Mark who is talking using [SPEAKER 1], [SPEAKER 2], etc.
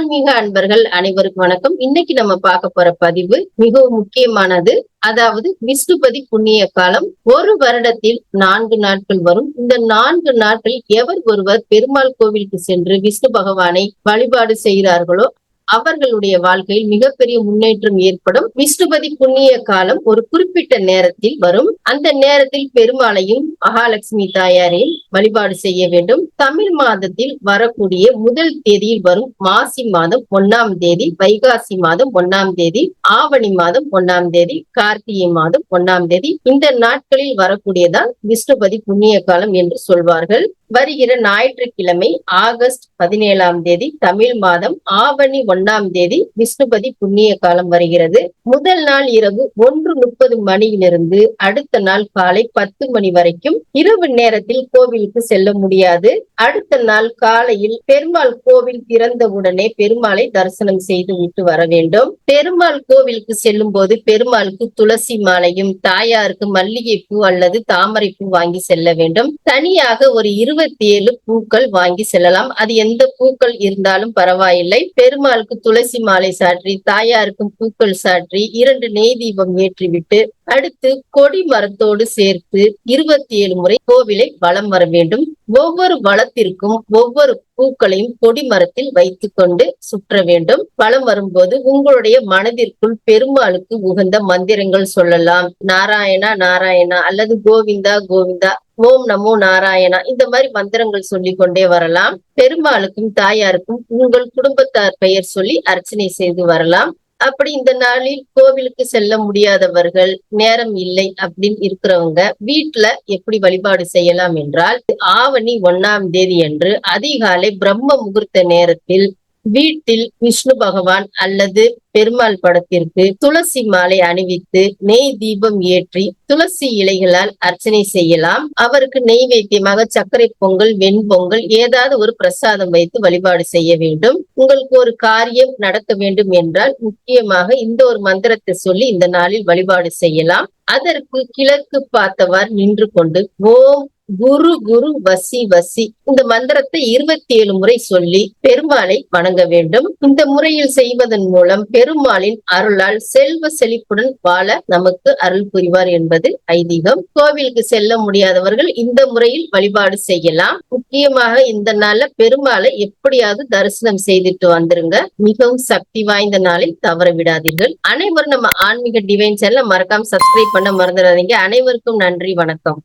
[SPEAKER 1] ஆன்மீக அன்பர்கள் அனைவருக்கும் வணக்கம். இன்னைக்கு நம்ம பார்க்க போற பதிவு மிகவும் முக்கியமானது. அதாவது விஷ்ணுபதி புண்ணிய காலம். ஒரு வருடத்தில் நான்கு நாட்கள் வரும். இந்த நான்கு நாட்கள் எவர் ஒருவர் பெருமாள் கோவிலுக்கு சென்று விஷ்ணு பகவானை வழிபாடு செய்கிறார்களோ அவர்களுடைய வாழ்க்கையில் மிகப்பெரிய முன்னேற்றம் ஏற்படும். விஷ்ணுபதி புண்ணிய காலம் ஒரு குறிப்பிட்ட நேரத்தில் வரும். அந்த நேரத்தில் பெருமாளையும் மகாலட்சுமி தாயாரை வழிபாடு செய்ய வேண்டும். தமிழ் மாதத்தில் வரக்கூடிய முதல் தேதியில் வரும் மாசி மாதம் ஒன்னாம் தேதி வைகாசி மாதம் ஒன்னாம் தேதி ஆவணி மாதம் ஒன்னாம் தேதி கார்த்திகை மாதம் ஒன்னாம் தேதி. இந்த நாட்களில் வரக்கூடியதான் விஷ்ணுபதி புண்ணிய காலம் என்று சொல்வார்கள். வருகிற ஞாயிற்றுக்கிழமை ஆகஸ்ட் பதினேழாம் தேதி தமிழ் மாதம் ஆவணி ஒன்னாம் தேதி விஷ்ணுபதி புண்ணிய காலம் வருகிறது. முதல் நாள் இரவு ஒன்று முப்பது மணியிலிருந்து அடுத்த நாள் காலை பத்து மணி வரைக்கும் இரவு நேரத்தில் கோவிலுக்கு செல்ல முடியாது. அடுத்த நாள் காலையில் பெருமாள் கோவில் திறந்தவுடனே பெருமாளை தரிசனம் செய்து விட்டு வர வேண்டும். பெருமாள் கோவிலுக்கு செல்லும் போது பெருமாளுக்கு துளசி மாலையும் தாயாருக்கு மல்லிகை பூ அல்லது தாமரை பூ வாங்கி செல்ல வேண்டும். தனியாக ஒரு இருபத்தி ஏழு பூக்கள் வாங்கி செல்லலாம். அது எந்த பூக்கள் இருந்தாலும் பரவாயில்லை. பெருமாளுக்கு துளசி மாலை சாற்றி தாயாருக்கும் பூக்கள் சாற்றி இரண்டு நெய் தீபம் ஏற்றிவிட்டு அடுத்து கொடி மரத்தோடு சேர்த்து இருபத்தி ஏழு முறை கோவிலை வலம் வர வேண்டும். ஒவ்வொரு வளத்திற்கும் ஒவ்வொரு பூக்களையும் கொடி மரத்தில் வைத்துக் கொண்டு சுற்ற வேண்டும். வலம் வரும்போது உங்களுடைய மனதிற்குள் பெருமாளுக்கு உகந்த மந்திரங்கள் சொல்லலாம். நாராயணா நாராயணா அல்லது கோவிந்தா கோவிந்தா ஓம் நமோ நாராயணா இந்த மாதிரி மந்திரங்கள் சொல்லி கொண்டே வரலாம். பெருமாளுக்கும் தாயாருக்கும் உங்கள் குடும்பத்தார் பெயர் சொல்லி அர்ச்சனை செய்து வரலாம். அப்படி இந்த நாளில் கோவிலுக்கு செல்ல முடியாதவர்கள் நேரம் இல்லை அப்படின்னு இருக்கிறவங்க வீட்டுல எப்படி வழிபாடு செய்யலாம் என்றால் ஆவணி ஒன்னாம் தேதி அன்று அதிகாலை பிரம்ம முகூர்த்த நேரத்தில் வீட்டில் விஷ்ணு பகவான் அல்லது பெருமாள் படத்திற்கு துளசி மாலை அணிவித்து நெய் தீபம் ஏற்றி துளசி இலைகளால் அர்ச்சனை செய்யலாம். அவருக்கு நெய்வேத்தியமாக சர்க்கரை பொங்கல் வெண்பொங்கல் ஏதாவது ஒரு பிரசாதம் வைத்து வழிபாடு செய்ய வேண்டும். உங்களுக்கு ஒரு காரியம் நடக்க வேண்டும் என்றால் முக்கியமாக இந்த ஒரு மந்திரத்தை சொல்லி இந்த நாளில் வழிபாடு செய்யலாம். அதற்கு கிழக்கு பார்த்தவாறு நின்று கொண்டு ஓம் குரு குரு வசி வசி. இந்த மந்திரத்தை இருபத்தி ஏழு முறை சொல்லி பெருமாளை வணங்க வேண்டும். இந்த முறையில் செய்வதன் மூலம் பெருமாளின் அருளால் செல்வ செழிப்புடன் வாழ நமக்கு அருள் புரிவார் என்பது ஐதீகம். கோவிலுக்கு செல்ல முடியாதவர்கள் இந்த முறையில் வழிபாடு செய்யலாம். முக்கியமாக இந்த நாள்ல பெருமாளை எப்படியாவது தரிசனம் செய்துட்டு வந்துருங்க. மிகவும் சக்தி வாய்ந்த நாளை தவற விடாதீர்கள். அனைவரும் நம்ம ஆன்மீக டிவைன் சேனல மறக்காம சப்ஸ்கிரைப் பண்ண மறந்துடாதீங்க. அனைவருக்கும் நன்றி வணக்கம்.